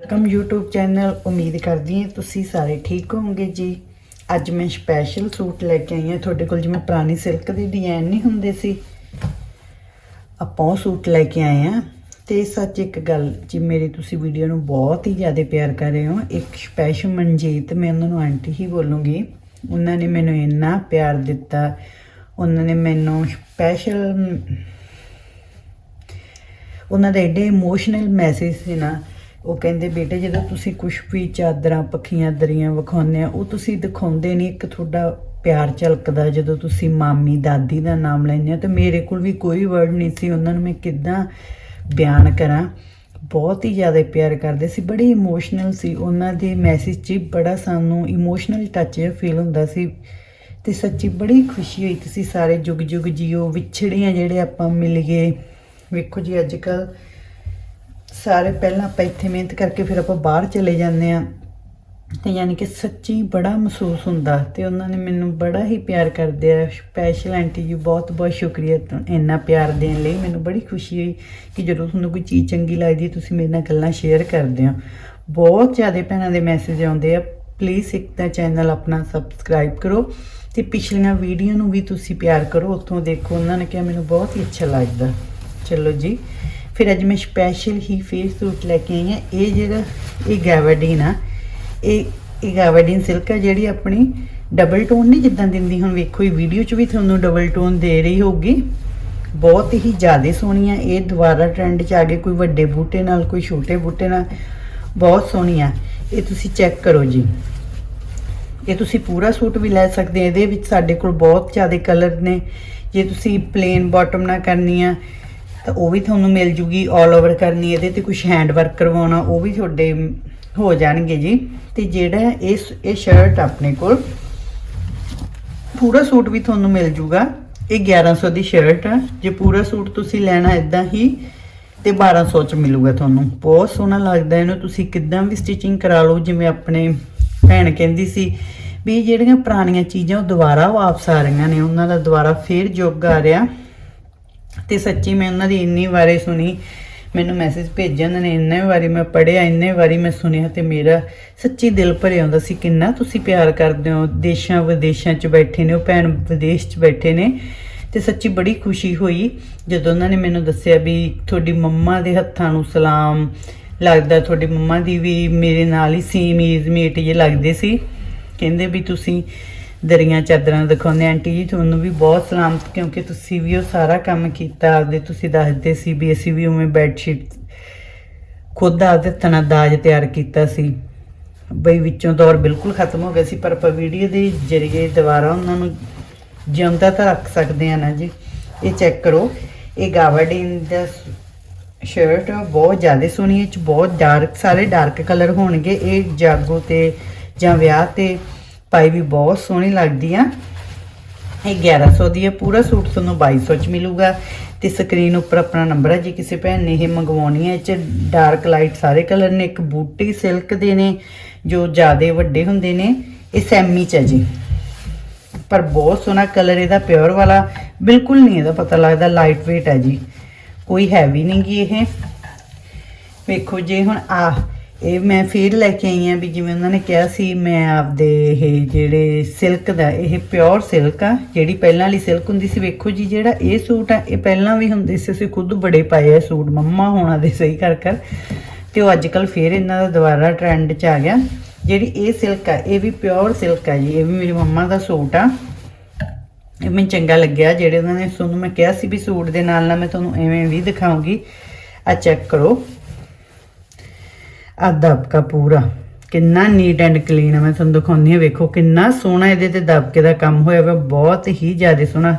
Welcome YouTube channel, ਉਮੀਦ ਕਰਦੀ ਹਾਂ ਤੁਸੀਂ ਸਾਰੇ ਠੀਕ ਹੋਵੋਗੇ ਜੀ। ਅੱਜ ਮੈਂ ਸਪੈਸ਼ਲ ਸੂਟ ਲੈ ਕੇ ਆਈ ਹਾਂ। ਤੁਹਾਡੇ ਕੋਲ ਜਿਵੇਂ ਪੁਰਾਣੀ ਸਿਲਕ ਦੇ ਡਿਜ਼ਾਈਨ ਨਹੀਂ ਹੁੰਦੇ ਸੀ। ਆਪਾਂ ਉਹ ਸੂਟ ਲੈ ਕੇ ਆਏ ਹਾਂ। ਤੇ ਸੱਚ ਇੱਕ ਗੱਲ, ਜੀ ਮੇਰੀ ਤੁਸੀਂ ਵੀਡੀਓ ਨੂੰ ਬਹੁਤ ਹੀ ਜ਼ਿਆਦਾ ਪਿਆਰ ਕਰ ਰਹੇ ਹੋ। ਇੱਕ ਸਪੈਸ਼ਲ ਮਨਜੀਤ, ਮੈਂ ਉਹਨਾਂ ਨੂੰ ਆਂਟੀ ਹੀ ਬੋਲੂੰਗੀ। ਉਹਨਾਂ ਨੇ ਮੈਨੂੰ ਇੰਨਾ ਪਿਆਰ ਦਿੱਤਾ। ਉਹਨਾਂ ਨੇ ਮੈਨੂੰ ਸਪੈਸ਼ਲ ਉਹਨਾਂ ਦੇ ਐਡੇ ਇਮੋਸ਼ਨਲ ਮੈਸੇਜ ਸੀ ਨਾ। ਉਹ ਕਹਿੰਦੇ, ਬੇਟੇ, ਜਦੋਂ ਤੁਸੀਂ ਕੁਝ ਵੀ ਚਾਦਰਾਂ, ਪੱਖੀਆਂ, ਦਰੀਆਂ ਵਿਖਾਉਂਦੇ ਆ, ਉਹ ਤੁਸੀਂ ਦਿਖਾਉਂਦੇ ਨਹੀਂ, ਇੱਕ ਤੁਹਾਡਾ ਪਿਆਰ ਝਲਕਦਾ ਜਦੋਂ ਤੁਸੀਂ ਮਾਮੀ, ਦਾਦੀ ਦਾ ਨਾਮ ਲੈਂਦੇ ਹੋ, ਤੇ ਮੇਰੇ ਕੋਲ ਵੀ ਕੋਈ ਵਰਡ ਨਹੀਂ ਸੀ। ਉਹਨਾਂ ਨੂੰ ਮੈਂ ਕਿੱਦਾਂ ਬਿਆਨ ਕਰਾਂ? ਬਹੁਤ ਹੀ ਜ਼ਿਆਦਾ ਪਿਆਰ ਕਰਦੇ ਸੀ, ਬੜੇ ਇਮੋਸ਼ਨਲ ਸੀ। ਉਹਨਾਂ ਦੇ ਮੈਸੇਜ 'ਚ ਬੜਾ ਸਾਨੂੰ ਇਮੋਸ਼ਨਲ ਟੱਚ ਫੀਲ ਹੁੰਦਾ ਸੀ ਤੇ ਸੱਚੀ ਬੜੀ ਖੁਸ਼ੀ ਹੋਈ। ਤੁਸੀਂ ਸਾਰੇ ਜੁਗ ਜੁਗ ਜੀਓ, ਵਿਛੜੀਆਂ ਜਿਹੜੇ ਆਪਾਂ ਮਿਲ ਗਏ। ਵੇਖੋ ਜੀ ਅੱਜ ਕੱਲ੍ਹ ਸਾਰੇ ਪਹਿਲਾਂ ਆਪਾਂ ਇੱਥੇ ਮਿਹਨਤ ਕਰਕੇ ਫਿਰ ਆਪਾਂ ਬਾਹਰ ਚਲੇ ਜਾਂਦੇ ਆ ਤੇ ਯਾਨੀ ਕਿ ਸੱਚੀ ਬੜਾ ਮਹਿਸੂਸ ਹੁੰਦਾ ਤੇ ਉਹਨਾਂ ਨੇ ਮੈਨੂੰ ਬੜਾ ਹੀ ਪਿਆਰ ਕਰਦੇ ਆ ਸਪੈਸ਼ਲ ਆਂਟੀ ਜੀ ਬਹੁਤ ਬਹੁਤ ਸ਼ੁਕਰੀਆ ਇੰਨਾ ਪਿਆਰ ਦੇਣ ਲਈ। ਮੈਨੂੰ ਬੜੀ ਖੁਸ਼ੀ ਹੋਈ ਕਿ ਜਦੋਂ ਤੁਹਾਨੂੰ ਕੋਈ ਚੀਜ਼ ਚੰਗੀ ਲੱਗਦੀ ਤੁਸੀਂ ਮੇਰੇ ਨਾਲ ਗੱਲਾਂ ਸ਼ੇਅਰ ਕਰਦੇ ਹੋ। ਬਹੁਤ ਜ਼ਿਆਦਾ ਭੈਣਾਂ ਦੇ ਮੈਸੇਜ ਆਉਂਦੇ ਆ। ਪਲੀਜ਼ ਇੱਕ ਤਾਂ ਚੈਨਲ ਆਪਣਾ ਸਬਸਕ੍ਰਾਈਬ ਕਰੋ ਤੇ ਪਿਛਲੀਆਂ ਵੀਡੀਓ ਨੂੰ ਵੀ ਤੁਸੀਂ ਪਿਆਰ ਕਰੋ। ਉੱਥੋਂ ਦੇਖੋ, ਉਹਨਾਂ ਨੇ ਕਿਹਾ ਮੈਨੂੰ ਬਹੁਤ ਹੀ ਅੱਛਾ ਲੱਗਦਾ। ਚਲੋ ਜੀ। ਫਿਰ ਅੱਜ ਮੈਂ ਸਪੈਸ਼ਲ ਹੀ ਫੇਸ ਸੂਟ ਲੈ ਕੇ ਆਈ ਹਾਂ। ਇਹ ਜਿਹੜਾ ਇਹ ਗੈਵਰਡੀਨ ਆ, ਇਹ ਇਹ ਗੈਵਰਡੀਨ ਸਿਲਕ ਆ ਜਿਹੜੀ ਆਪਣੀ ਡਬਲ ਟੋਨ ਨਹੀਂ ਜਿੱਦਾਂ ਦਿੰਦੀ। ਹੁਣ ਵੇਖੋ, ਇਹ ਵੀਡੀਓ 'ਚ ਵੀ ਤੁਹਾਨੂੰ ਡਬਲ ਟੋਨ ਦੇ ਰਹੀ ਹੋਊਗੀ। ਬਹੁਤ ਹੀ ਜ਼ਿਆਦਾ ਸੋਹਣੀ ਆ ਇਹ ਦੁਬਾਰਾ ਟ੍ਰੈਂਡ 'ਚ ਆ ਗਏ, ਕੋਈ ਵੱਡੇ ਬੂਟੇ ਨਾਲ, ਕੋਈ ਛੋਟੇ ਬੂਟੇ ਨਾਲ। ਬਹੁਤ ਸੋਹਣੀ ਆ ਇਹ ਤੁਸੀਂ ਚੈੱਕ ਕਰੋ ਜੀ। ਇਹ ਤੁਸੀਂ ਪੂਰਾ ਸੂਟ ਵੀ ਲੈ ਸਕਦੇ ਆ ਇਹਦੇ ਵਿੱਚ ਸਾਡੇ ਕੋਲ ਬਹੁਤ ਜ਼ਿਆਦਾ ਕਲਰ ਨੇ। ਜੇ ਤੁਸੀਂ ਪਲੇਨ ਬਾਟਮ ਨਾ ਕਰਨੀ ਆ ਤਾਂ ਉਹ ਵੀ ਤੁਹਾਨੂੰ ਮਿਲ ਜੂਗੀ 올 ਓਵਰ ਕਰਨੀ ਇਹਦੇ ਤੇ ਕੁਝ ਹੈਂਡ ਵਰਕ ਕਰਵਾਉਣਾ, ਉਹ ਵੀ ਤੁਹਾਡੇ ਹੋ ਜਾਣਗੇ ਜੀ। ਤੇ ਜਿਹੜਾ ਇਸ ਇਹ ਸ਼ਰਟ ਆਪਣੇ ਕੋਲ, ਪੂਰਾ ਸੂਟ ਵੀ ਤੁਹਾਨੂੰ ਮਿਲ ਜੂਗਾ। ਇਹ 1100 ਦੀ ਸ਼ਰਟ ਆ। ਜੇ ਪੂਰਾ ਸੂਟ ਤੁਸੀਂ ਲੈਣਾ ਇਦਾਂ ਹੀ, ਤੇ 1200 ਚ ਮਿਲੂਗਾ ਤੁਹਾਨੂੰ। ਬਹੁਤ ਸੋਹਣਾ ਲੱਗਦਾ ਇਹਨੂੰ, ਤੁਸੀਂ ਕਿੱਦਾਂ ਵੀ ਸਟਿਚਿੰਗ ਕਰਾ ਲਓ, ਜਿਵੇਂ ਆਪਣੇ ਭੈਣ ਕਹਿੰਦੀ ਸੀ ਵੀ ਇਹ ਜਿਹੜੀਆਂ ਪੁਰਾਣੀਆਂ ਚੀਜ਼ਾਂ ਉਹ ਦੁਬਾਰਾ ਵਾਪਸ ਆ ਰਹੀਆਂ ਨੇ, ਉਹਨਾਂ ਦਾ ਦੁਬਾਰਾ ਫੇਰ ਯੁੱਗ ਆ ਰਿਹਾ। ਤੇ ਸੱਚੀ ਮੈਂ ਉਹਨਾਂ ਦੀ ਇੰਨੀ ਵਾਰੀ ਸੁਣੀ, ਮੈਨੂੰ ਮੈਸੇਜ ਭੇਜਣ ਨੇ ਇੰਨੇ ਵਾਰੀ, ਮੈਂ ਪੜਿਆ ਇੰਨੇ ਵਾਰੀ, ਮੈਂ ਸੁਣਿਆ ਤੇ ਮੇਰਾ ਸੱਚੀ ਦਿਲ ਭਰਿਆ ਹੁੰਦਾ ਸੀ, ਕਿੰਨਾ ਤੁਸੀਂ ਪਿਆਰ ਕਰਦੇ ਹੋ, ਦੇਸ਼ਾਂ ਵਿਦੇਸ਼ਾਂ 'ਚ ਬੈਠੇ ਨੇ, ਉਹ ਭੈਣ ਵਿਦੇਸ਼ 'ਚ ਬੈਠੇ ਨੇ, ਤੇ ਸੱਚੀ ਬੜੀ ਖੁਸ਼ੀ ਹੋਈ, ਜਦੋਂ ਉਹਨਾਂ ਨੇ ਮੈਨੂੰ ਦੱਸਿਆ ਵੀ ਤੁਹਾਡੀ ਮੰਮਾ ਦੇ ਹੱਥਾਂ ਨੂੰ ਸਲਾਮ, ਲੱਗਦਾ ਤੁਹਾਡੀ ਮੰਮਾ ਦੀ ਵੀ ਮੇਰੇ ਨਾਲ ਹੀ ਸੇਮ ਏਜ ਮੇਟ ਜੇ ਲੱਗਦੇ ਸੀ, ਕਹਿੰਦੇ ਵੀ ਤੁਸੀਂ ਦਰੀਆਂ ਚਾਦਰਾਂ ਦਿਖਾਉਂਦੇ ਆਂਟੀ ਜੀ, ਤੁਹਾਨੂੰ ਵੀ ਬਹੁਤ ਸਲਾਮਤ, ਕਿਉਂਕਿ ਤੁਸੀਂ ਵੀ ਉਹ ਸਾਰਾ ਕੰਮ ਕੀਤਾ। ਆਪਦੇ ਤੁਸੀਂ ਦੱਸਦੇ ਸੀ ਵੀ ਅਸੀਂ ਵੀ ਉਵੇਂ ਬੈੱਡ ਸ਼ੀਟ ਖੁਦ ਆਪਦੇ ਤਣਾ ਦਾਜ ਤਿਆਰ ਕੀਤਾ ਸੀ। ਬਈ ਵਿੱਚੋਂ ਦੌਰ ਬਿਲਕੁਲ ਖਤਮ ਹੋ ਗਿਆ ਸੀ, ਪਰ ਆਪਾਂ ਵੀਡੀਓ ਦੇ ਜ਼ਰੀਏ ਦੁਬਾਰਾ ਉਹਨਾਂ ਨੂੰ ਜਿਉਂਦਾ ਤਾਂ ਰੱਖ ਸਕਦੇ ਆ ਨਾ ਜੀ। ਇਹ ਚੈੱਕ ਕਰੋ, ਇਹ ਗਾਵਰਡੀਨ ਦਾ ਸ਼ਰਟ ਬਹੁਤ ਜ਼ਿਆਦਾ ਸੋਹਣੀ ਹੈ, ਇਹ ਚ ਬਹੁਤ ਡਾਰਕ ਸਾਰੇ ਡਾਰਕ ਕਲਰ ਹੋਣਗੇ। ਇਹ ਜਾਗੋ ਤੇ ਜਾਂ ਵਿਆਹ ਤੇ ਪਾਈ ਵੀ ਬਹੁਤ ਸੋਹਣੀ ਲੱਗਦੀ ਆ। ਇਹ 1100 ਦੀ ਹੈ ਪੂਰਾ ਸੂਟ ਤੁਹਾਨੂੰ 2200 ਚ ਮਿਲੂਗਾ। ਤੇ ਸਕਰੀਨ ਉੱਪਰ ਆਪਣਾ ਨੰਬਰ ਹੈ ਜੇ ਕਿਸੇ ਭੈਣ ਨੇ ਇਹ ਮੰਗਵਾਉਣੀ ਹੈ ਇਹ ਚ ਡਾਰਕ ਲਾਈਟ ਸਾਰੇ ਕਲਰ ਨੇ, ਇੱਕ ਬੂਟੀ ਸਿਲਕ ਦੇ ਨੇ, ਜੋ ਜ਼ਿਆਦੇ ਵੱਡੇ ਹੁੰਦੇ ਨੇ, ਇਹ ਸੈਮੀ ਚ ਹੈ ਜੀ। ਪਰ ਬਹੁਤ ਸੋਹਣਾ ਕਲਰ ਇਹਦਾ, ਪਿਓਰ ਵਾਲਾ, ਬਿਲਕੁਲ ਨਹੀਂ ਇਹਦਾ ਪਤਾ ਲੱਗਦਾ, ਲਾਈਟ weight ਹੈ ਜੀ। ਕੋਈ ਹੈਵੀ ਨਹੀਂ ਗੀ ਇਹ। ਵੇਖੋ ਜੇ ਹੁਣ ਆ ਇਹ ਮੈਂ ਫੇਰ ਲੈ ਕੇ ਆਈ ਆ ਵੀ ਜਿਵੇਂ ਉਹਨਾਂ ਨੇ ਕਿਹਾ ਸੀ, ਮੈਂ ਆਪਦੇ ਇਹ ਜਿਹੜੇ ਸਿਲਕ ਦਾ, ਇਹ ਪਿਓਰ ਸਿਲਕ ਆ, ਜਿਹੜੀ ਪਹਿਲਾਂ ਵਾਲੀ ਸਿਲਕ ਹੁੰਦੀ ਸੀ, ਵੇਖੋ ਜੀ ਜਿਹੜਾ ਇਹ ਸੂਟ ਆ, ਇਹ ਪਹਿਲਾਂ ਵੀ ਹੁੰਦੇ ਸੀ, ਅਸੀਂ ਖੁਦ ਬੜੇ ਪਾਏ ਆ ਸੂਟ, ਮੰਮਾ ਹੋਣਾ ਦੇ ਸਹੀ ਕਰ ਕਰ। ਤੇ ਉਹ ਅੱਜ ਕੱਲ ਫੇਰ ਇਹਨਾਂ ਦਾ ਦੁਬਾਰਾ ਟ੍ਰੈਂਡ 'ਚ ਆ ਗਿਆ। ਜਿਹੜੀ ਇਹ ਸਿਲਕ ਆ, ਇਹ ਵੀ ਪਿਓਰ ਸਿਲਕ ਆ ਜੀ, ਇਹ ਵੀ ਮੇਰੀ ਮੰਮਾ ਦਾ ਸੂਟ ਆ। ਇਹ ਮੈਨੂੰ ਚੰਗਾ ਲੱਗਿਆ, ਜਿਹੜੇ ਉਹਨਾਂ ਨੇ ਤੁਹਾਨੂੰ ਮੈਂ ਕਿਹਾ ਸੀ ਵੀ ਸੂਟ ਦੇ ਨਾਲ ਨਾਲ ਮੈਂ ਤੁਹਾਨੂੰ ਐਵੇਂ ਵੀ ਦਿਖਾਉਂਗੀ। ਆ ਚੈੱਕ ਕਰੋ। ਆ ਦਬਕਾ ਪੂਰਾ। ਕਿੰਨਾ ਨੀਟ ਐਂਡ ਕਲੀਨ ਹੈ ਮੈਂ ਤੁਹਾਨੂੰ ਦਿਖਾਉਂਦੀ ਹਾਂ, ਵੇਖੋ ਕਿੰਨਾ ਸੋਹਣਾ ਇਹਦੇ ਤੇ ਦਬਕੇ ਦਾ ਕੰਮ ਹੋਇਆ ਹੋਇਆ ਬਹੁਤ ਹੀ ਜ਼ਿਆਦਾ ਸੋਹਣਾ।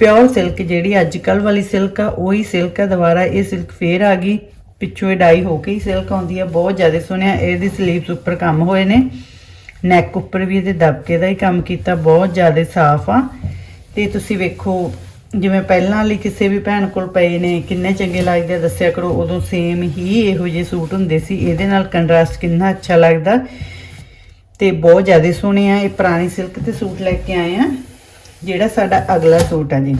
ਪਿਓਰ ਸਿਲਕ ਜਿਹੜੀ ਅੱਜ ਕੱਲ ਵਾਲੀ ਸਿਲਕ ਆ, ਉਹੀ ਸਿਲਕ ਆ, ਦੁਬਾਰਾ ਇਹ ਸਿਲਕ ਫੇਰ ਆ ਗਈ। ਪਿੱਛੋਂ ਇਹ ਡਾਈ ਹੋ ਕੇ ਹੀ ਸਿਲਕ ਆਉਂਦੀ ਆ, ਬਹੁਤ ਜ਼ਿਆਦਾ ਸੋਹਣਿਆ ਇਹਦੀ ਸਲੀਵਸ ਉੱਪਰ ਕੰਮ ਹੋਏ ਨੇ। ਨੈਕ ਉੱਪਰ ਵੀ ਇਹਦੇ ਦਬਕੇ ਦਾ ਹੀ ਕੰਮ ਕੀਤਾ, ਬਹੁਤ ਜ਼ਿਆਦਾ ਸਾਫ਼ ਆ। ਤੇ ਤੁਸੀਂ ਵੇਖੋ ਜਿਵੇਂ ਪਹਿਲਾਂ ਵਾਲੀ ਕਿਸੇ ਵੀ ਭੈਣ ਕੋਲ ਪਏ ਨੇ, ਕਿੰਨੇ ਚੰਗੇ ਲੱਗਦੇ ਆ, ਦੱਸਿਆ ਕਰੋ, ਉਦੋਂ ਸੇਮ ਹੀ ਇਹੋ ਜਿਹੇ ਸੂਟ ਹੁੰਦੇ ਸੀ। ਇਹਦੇ ਨਾਲ ਕੰਟਰਾਸਟ ਕਿੰਨਾ ਅੱਛਾ ਲੱਗਦਾ। ਤੇ ਬਹੁਤ ਜ਼ਿਆਦਾ ਸੋਹਣੇ ਆ। ਇਹ ਪੁਰਾਣੀ ਸਿਲਕ ਤੇ ਸੂਟ ਲੈ ਕੇ ਆਏ ਆ। ਜਿਹੜਾ ਸਾਡਾ ਅਗਲਾ ਸੂਟ ਆ ਜੀ।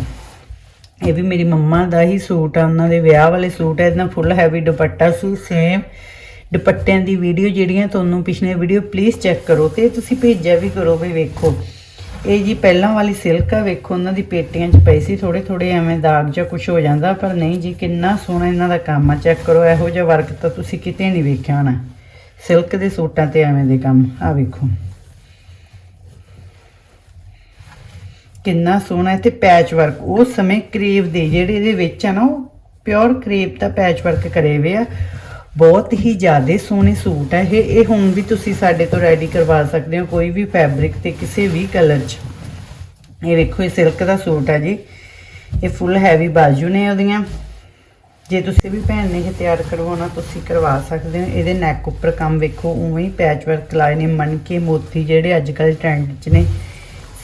ਇਹ ਵੀ ਮੇਰੀ ਮੰਮਾ ਦਾ ਹੀ ਸੂਟ ਆ। ਉਹਨਾਂ ਦੇ ਵਿਆਹ ਵਾਲੇ ਸੂਟ ਆ। ਇਹਦਾ ਫੁੱਲ ਹੈਵੀ ਦੁਪੱਟਾ ਸੀ। ਸੇਮ ਦੁਪੱਟਿਆਂ ਦੀ ਵੀਡੀਓ ਜਿਹੜੀਆਂ ਤੁਹਾਨੂੰ ਪਿਛਲੇ ਵੀਡੀਓ ਪਲੀਜ਼ ਚੈੱਕ ਕਰੋ ਤੇ ਤੁਸੀਂ ਭੇਜਿਆ ਵੀ ਕਰੋ ਵੀ ਵੇਖੋ। ਇਹ ਜੀ ਪਹਿਲਾਂ ਵਾਲੀ ਸਿਲਕ ਆ, ਵੇਖੋ ਉਹਨਾਂ ਦੀ ਪੇਟੀਆਂ 'ਚ ਪਈ ਸੀ ਥੋੜੇ ਥੋੜੇ ਐਵੇਂ ਦਾਗ ਜਾਂ ਕੁਝ ਹੋ ਜਾਂਦਾ, ਪਰ ਨਹੀਂ ਜੀ, ਕਿੰਨਾ ਸੋਹਣਾ ਇਹਨਾਂ ਦਾ ਕੰਮ ਆ ਚੈੱਕ ਕਰੋ, ਇਹੋ ਜਿਹਾ ਵਰਕ ਤਾਂ ਤੁਸੀਂ ਕਿਤੇ ਨਹੀਂ ਵੇਖਿਆ ਹੋਣਾ। ਸਿਲਕ ਦੇ ਸੂਟਾਂ ਤੇ ਐਵੇਂ ਦੇ ਕੰਮ, ਆ ਵੇਖੋ। ਕਿੰਨਾ ਸੋਹਣਾ ਤੇ ਪੈਚ ਵਰਕ ਉਸ ਸਮੇਂ ਕਰੀਬ ਦੇ ਜਿਹੜੇ ਇਹਦੇ ਵਿੱਚ ਆ ਨਾ, ਉਹ ਪਿਓਰ ਕਰੀਬ ਦਾ ਪੈਚ ਵਰਕ ਕਰੇ ਹੋਏ ਆ। ਬਹੁਤ ਹੀ ਜ਼ਿਆਦਾ ਸੋਹਣੇ ਸੂਟ ਹੈ ਇਹ। ਇਹ ਹੁਣ ਵੀ ਤੁਸੀਂ ਸਾਡੇ ਤੋਂ ਰੈਡੀ ਕਰਵਾ ਸਕਦੇ ਹੋ ਕੋਈ ਵੀ ਫੈਬਰਿਕ ਤੇ ਕਿਸੇ ਵੀ ਕਲਰ 'ਚ। ਇਹ ਵੇਖੋ, ਇਹ ਸਿਲਕ ਦਾ ਸੂਟ ਹੈ ਜੀ। ਇਹ ਫੁੱਲ ਹੈਵੀ ਬਾਜੂ ਨੇ ਉਹਦੀਆਂ। ਜੇ ਤੁਸੀਂ ਵੀ ਭੈਣ ਨੇ ਇਹ ਤਿਆਰ ਕਰਵਾਉਣਾ, ਤੁਸੀਂ ਕਰਵਾ ਸਕਦੇ ਹੋ। ਇਹਦੇ ਨੈਕ ਉੱਪਰ ਕੰਮ ਵੇਖੋ, ਉਵੇਂ ਹੀ ਪੈਚ ਵਰਕ ਲਾਏ ਨੇ। ਮਣਕੇ ਮੋਤੀ ਜਿਹੜੇ ਅੱਜ ਕੱਲ੍ਹ ਟ੍ਰੈਂਡ 'ਚ ਨੇ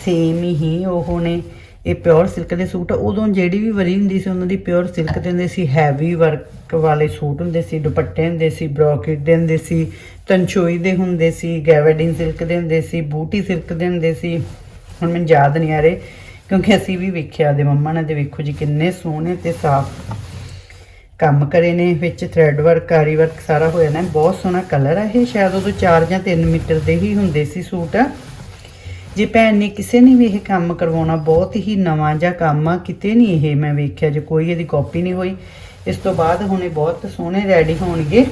ਸੇਮ ਹੀ ਉਹ ਨੇ। ਇਹ ਪਿਓਰ ਸਿਲਕ ਦੇ ਸੂਟ, ਉਦੋਂ ਜਿਹੜੀ ਵੀ ਵਰੀ ਹੁੰਦੀ ਸੀ, ਉਹਨਾਂ ਦੀ ਪਿਓਰ ਸਿਲਕ ਦੇ ਹੁੰਦੇ ਸੀ ਹੈਵੀ ਵਰਕ ਵਾਲੇ ਸੂਟ ਹੁੰਦੇ ਸੀ, ਦੁਪੱਟੇ ਹੁੰਦੇ ਸੀ ਬ੍ਰੋਕੇਟ ਦੇ ਹੁੰਦੇ ਸੀ ਤੰਚੋਈ ਦੇ ਹੁੰਦੇ ਸੀ, ਗੈਵਰਡਿੰਗ ਸਿਲਕ ਦੇ ਹੁੰਦੇ ਸੀ, ਬੂਟੀ ਸਿਲਕ ਦੇ ਹੁੰਦੇ ਸੀ। ਹੁਣ ਮੈਨੂੰ ਯਾਦ ਨਹੀਂ ਆ ਰਹੇ, ਕਿਉਂਕਿ ਅਸੀਂ ਵੀ ਵੇਖਿਆ ਦੇ ਮੰਮਾ ਨੇ ਤੇ ਵੇਖੋ ਜੀ ਕਿੰਨੇ ਸੋਹਣੇ ਤੇ ਸਾਫ਼ ਕੰਮ ਕਰੇ ਨੇ, ਵਿੱਚ ਥ੍ਰੈਡ ਵਰਕ ਕਾਰੀ ਵਰਕ ਸਾਰਾ ਹੋਇਆ ਨਾ, ਬਹੁਤ ਸੋਹਣਾ ਕਲਰ ਹੈ ਇਹ, ਸ਼ਾਇਦ ਉਦੋਂ 4 ਜਾਂ 3 ਮੀਟਰ ਦੇ ਹੀ ਹੁੰਦੇ ਸੀ ਸੂਟ। ਜੇ ਭੈਣ ਨੇ ਕਿਸੇ ਨੇ ਵੀ ਇਹ ਕੰਮ ਕਰਵਾਉਣਾ, ਬਹੁਤ ਹੀ ਨਵਾਂ ਜਿਹਾ ਕੰਮ ਆ, ਕਿਤੇ ਨਹੀਂ ਇਹ ਮੈਂ ਵੇਖਿਆ ਜੇ ਕੋਈ ਇਹਦੀ ਕਾਪੀ ਨਹੀਂ ਹੋਈ। ਇਸ ਤੋਂ ਬਾਅਦ ਹੁਣ ਇਹ ਬਹੁਤ ਸੋਹਣੇ ਰੈਡੀ ਹੋਣਗੇ।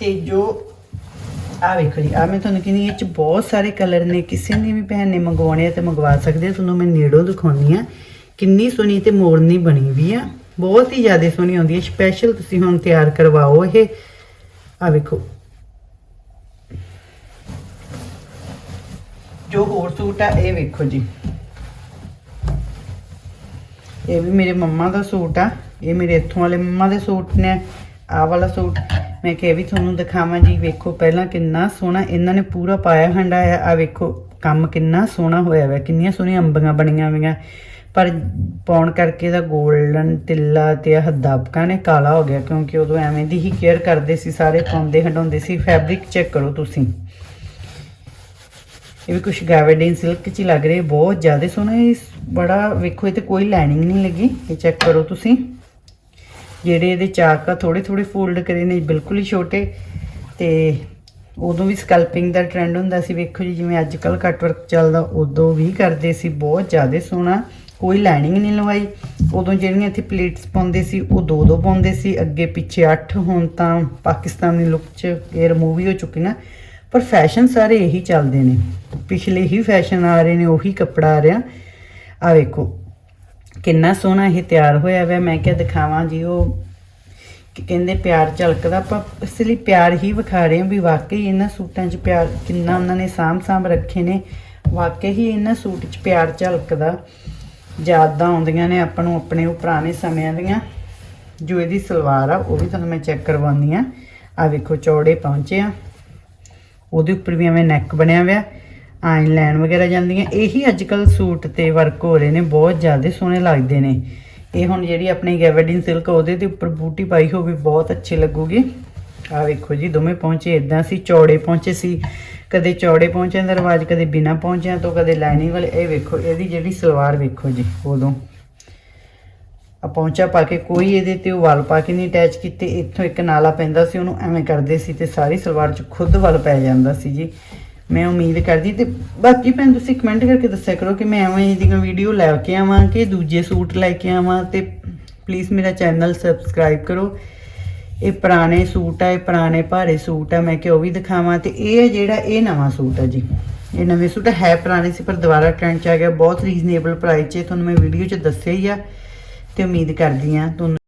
ਤੇ ਜੋ ਆ ਵੇਖੋ ਜੀ ਆ ਮੈਂ ਤੁਹਾਨੂੰ ਕਹਿੰਦੀ ਇਹ ਚ ਬਹੁਤ ਸਾਰੇ ਕਲਰ ਨੇ, ਕਿਸੇ ਨੇ ਵੀ ਭੈਣ ਨੇ ਮੰਗਵਾਉਣੇ ਆ ਤੇ ਮੰਗਵਾ ਸਕਦੇ ਆ। ਤੁਹਾਨੂੰ ਮੈਂ ਨੇੜੋਂ ਦਿਖਾਉਣੀ ਆ ਕਿੰਨੀ ਸੋਹਣੀ ਤੇ ਮੋੜਨੀ ਬਣੀ ਵੀ ਆ। ਬਹੁਤ ਹੀ ਜ਼ਿਆਦਾ ਸੋਹਣੀ ਆਉਂਦੀ ਹੈ ਸਪੈਸ਼ਲ ਤੁਸੀਂ ਹੁਣ ਤਿਆਰ ਕਰਵਾਓ ਇਹ। ਆ ਵੇਖੋ ਜੋ ਹੋਰ ਸੂਟ ਆ, ਇਹ ਵੇਖੋ ਜੀ। ਇਹ ਵੀ ਮੇਰੇ ਮੰਮਾ ਦਾ ਸੂਟ ਆ। ਇਹ ਮੇਰੇ ਇੱਥੋਂ ਵਾਲੇ ਮੰਮਾ ਦੇ ਸੂਟ ਨੇ। ਆਹ ਵਾਲਾ ਸੂਟ ਮੈਂ ਕਿਹਾ, ਇਹ ਵੀ ਤੁਹਾਨੂੰ ਦਿਖਾਵਾਂ ਜੀ। ਵੇਖੋ ਪਹਿਲਾਂ ਕਿੰਨਾ ਸੋਹਣਾ ਇਹਨਾਂ ਨੇ ਪੂਰਾ ਪਾਇਆ ਹੰਡਾਇਆ। ਆ ਵੇਖੋ, ਕੰਮ ਕਿੰਨਾ ਸੋਹਣਾ ਹੋਇਆ ਹੋਇਆ ਕਿੰਨੀਆਂ ਸੋਹਣੀਆਂ ਅੰਬੀਆਂ ਬਣੀਆਂ ਹੋਈਆਂ ਪਰ ਪਾਉਣ ਕਰਕੇ ਦਾ 골ਡਨ ਤਿੱਲਾ ਤੇ ਆਹ ਦਬਕਾ ਨੇ ਕਾਲਾ ਹੋ ਗਿਆ। ਕਿਉਂਕਿ ਉਦੋਂ ਐਵੇਂ ਦੀ ਹੀ ਕੇਅਰ ਕਰਦੇ ਸੀ, ਸਾਰੇ ਪਾਉਂਦੇ ਹਟਾਉਂਦੇ ਸੀ। ਫੈਬਰਿਕ ਚੈੱਕ ਕਰੋ ਤੁਸੀਂ। ਇਹ ਵੀ ਕੁਝ ਗੈਵਰਡਿਨ ਸਿਲਕ ਚ ਹੀ ਲੱਗ ਰਹੀ ਬਹੁਤ ਜ਼ਿਆਦਾ ਸੋਹਣਾ ਇਹ ਬੜਾ ਵੇਖੋ, ਇਹ ਤੇ ਕੋਈ ਲਾਈਨਿੰਗ ਨਹੀਂ ਲੱਗੀ, ਇਹ ਚੈੱਕ ਕਰੋ ਤੁਸੀਂ। ਜਿਹੜੇ ਇਹਦੇ ਚਾਕ ਆ ਥੋੜੇ ਥੋੜੇ ਫੋਲਡ ਕਰੇ ਨੇ, ਬਿਲਕੁਲ ਹੀ ਛੋਟੇ, ਤੇ ਉਦੋਂ ਵੀ ਸਕਲਪਿੰਗ ਦਾ ਟ੍ਰੈਂਡ ਹੁੰਦਾ ਸੀ, ਵੇਖੋ ਜੀ, ਜਿਵੇਂ ਅੱਜ ਕੱਲ ਕੱਟ ਵਰਕ ਚੱਲਦਾ, ਉਦੋਂ ਵੀ ਕਰਦੇ ਸੀ, ਬਹੁਤ ਜ਼ਿਆਦਾ ਸੋਹਣਾ। ਕੋਈ ਲਾਈਨਿੰਗ ਨਹੀਂ ਲਵਾਈ, ਉਦੋਂ ਜਿਹੜੀਆਂ ਇੱਥੇ ਪਲੇਟਸ ਪਾਉਂਦੇ ਸੀ, ਉਹ ਦੋ ਦੋ ਪਾਉਂਦੇ ਸੀ, ਅੱਗੇ ਪਿੱਛੇ ਅੱਠ, ਹੁਣ ਤਾਂ ਪਾਕਿਸਤਾਨੀ ਲੁੱਕ 'ਚ ਇਹ ਰਿਮੂਵ ਹੀ ਹੋ ਚੁੱਕੀਆਂ ਪਰ ਫੈਸ਼ਨ ਸਾਰੇ ਇਹੀ ਚੱਲਦੇ ਨੇ। ਪਿਛਲੇ ਹੀ ਫੈਸ਼ਨ ਆ ਰਹੇ ਨੇ, ਉਹੀ ਕੱਪੜਾ ਆ ਰਿਹਾ। ਆ ਵੇਖੋ, ਕਿੰਨਾ ਸੋਹਣਾ ਇਹ ਤਿਆਰ ਹੋਇਆ ਹੋਇਆ ਮੈਂ ਕਿਹਾ ਦਿਖਾਵਾਂ ਜੀ ਉਹ ਕਹਿੰਦੇ ਪਿਆਰ ਝਲਕਦਾ। ਆਪਾਂ ਇਸ ਲਈ ਪਿਆਰ ਹੀ ਵਿਖਾ ਰਹੇ ਹਾਂ ਵੀ ਵਾਕਈ ਇਹਨਾਂ ਸੂਟਾਂ 'ਚ ਪਿਆਰ ਕਿੰਨਾ ਉਹਨਾਂ ਨੇ ਸਾਂਭ ਸਾਂਭ ਰੱਖੇ ਨੇ। ਵਾਕਈ ਹੀ ਇਹਨਾਂ ਸੂਟ 'ਚ ਪਿਆਰ ਝਲਕਦਾ। ਯਾਦਾਂ ਆਉਂਦੀਆਂ ਨੇ ਆਪਾਂ ਨੂੰ ਆਪਣੇ ਉਹ ਪੁਰਾਣੇ ਸਮਿਆਂ ਦੀਆਂ। ਜੋ ਇਹਦੀ ਸਲਵਾਰ ਆ, ਉਹ ਵੀ ਤੁਹਾਨੂੰ ਮੈਂ ਚੈੱਕ ਕਰਵਾਉਂਦੀ ਆ ਆ ਵੇਖੋ, ਚੌੜੇ ਪਹੁੰਚੇ ਆ। ਉਹਦੇ ਉੱਪਰ ਵੀ ਐਵੇਂ ਨੈਕ ਬਣਿਆ ਹੋਇਆ ਆਈਨ ਲਾਈਨ ਵਗੈਰਾ ਜਾਂਦੀਆਂ। ਇਹੀ ਅੱਜ ਕੱਲ ਸੂਟ ਤੇ ਵਰਕ ਹੋ ਰਹੇ ਨੇ, ਬਹੁਤ ਜ਼ਿਆਦਾ ਸੋਹਣੇ ਲੱਗਦੇ ਨੇ। ਇਹ ਹੁਣ ਜਿਹੜੀ ਆਪਣੀ ਗੈਵਰਡਿਨ ਸਿਲਕ ਉਹਦੇ ਤੇ ਉੱਪਰ ਬੂਟੀ ਪਾਈ ਹੋਵੇ, ਬਹੁਤ ਅੱਛੀ ਲੱਗੂਗੀ। ਆ ਵੇਖੋ ਜੀ, ਦੋਵੇਂ ਪਹੁੰਚੇ ਇਦਾਂ ਸੀ, ਚੌੜੇ ਪਹੁੰਚੇ ਸੀ। ਕਦੇ ਚੌੜੇ ਪਹੁੰਚਿਆਂ ਦਾ ਰਿਵਾਜ, ਕਦੇ ਬਿਨਾ ਪਹੁੰਚਿਆਂ ਤੋਂ, ਕਦੇ ਲਾਈਨਿੰਗ ਵਾਲੇ। ਇਹ ਵੇਖੋ, ਇਹਦੀ ਜਿਹੜੀ ਸਲਵਾਰ ਵੇਖੋ ਜੀ, ਉਦੋਂ। ਆ ਪਹੁੰਚਾ ਪਾ ਕੇ ਕੋਈ ਇਹਦੇ ਤੇ ਉਹ ਵਲ ਪਾ ਕੇ ਨਹੀਂ ਅਟੈਚ ਕੀਤੇ, ਇੱਥੋਂ ਇੱਕ ਨਾਲਾ ਪੈਂਦਾ ਸੀ, ਉਹਨੂੰ ਐਵੇਂ ਕਰਦੇ ਸੀ ਤੇ ਸਾਰੀ ਸਲਵਾਰ 'ਚ ਖੁਦ ਵਲ ਪੈ ਜਾਂਦਾ ਸੀ ਜੀ। ਮੈਂ ਉਮੀਦ ਕਰਦੀ ਤੇ ਬਾਕੀ ਭੈਣ ਤੁਸੀਂ ਕਮੈਂਟ ਕਰਕੇ ਦੱਸਿਆ ਕਰੋ ਕਿ ਮੈਂ ਐਵੇਂ ਦੀਆਂ ਵੀਡੀਓ ਲੈ ਕੇ ਆਵਾਂ ਕਿ ਦੂਜੇ ਸੂਟ ਲੈ ਕੇ ਆਵਾਂ ਤੇ ਪਲੀਜ਼ ਮੇਰਾ ਚੈਨਲ ਸਬਸਕ੍ਰਾਈਬ ਕਰੋ। ਇਹ ਪੁਰਾਣੇ ਸੂਟ ਆ, ਇਹ ਪੁਰਾਣੇ ਭਾਰੇ ਸੂਟ ਆ, ਮੈਂ ਕਿ ਉਹ ਵੀ ਦਿਖਾਵਾਂ ਤੇ ਇਹ ਹੈ ਜਿਹੜਾ ਇਹ ਨਵਾਂ ਸੂਟ ਆ ਜੀ। ਇਹ ਨਵੇਂ ਸੂਟ ਹੈ ਪੁਰਾਣੇ ਸੀ ਪਰ ਦੁਬਾਰਾ ਟ੍ਰੈਂਡ ਚ ਆ ਗਿਆ, ਬਹੁਤ ਰੀਜ਼ਨੇਬਲ ਪ੍ਰਾਈਸ 'ਚ ਤੁਹਾਨੂੰ ਮੈਂ ਵੀਡੀਓ 'ਚ ਦੱਸਿਆ ਹੀ ਆ। ਤੇ ਉਮੀਦ ਕਰਦੀ ਆ ਤੁਹਾਨੂੰ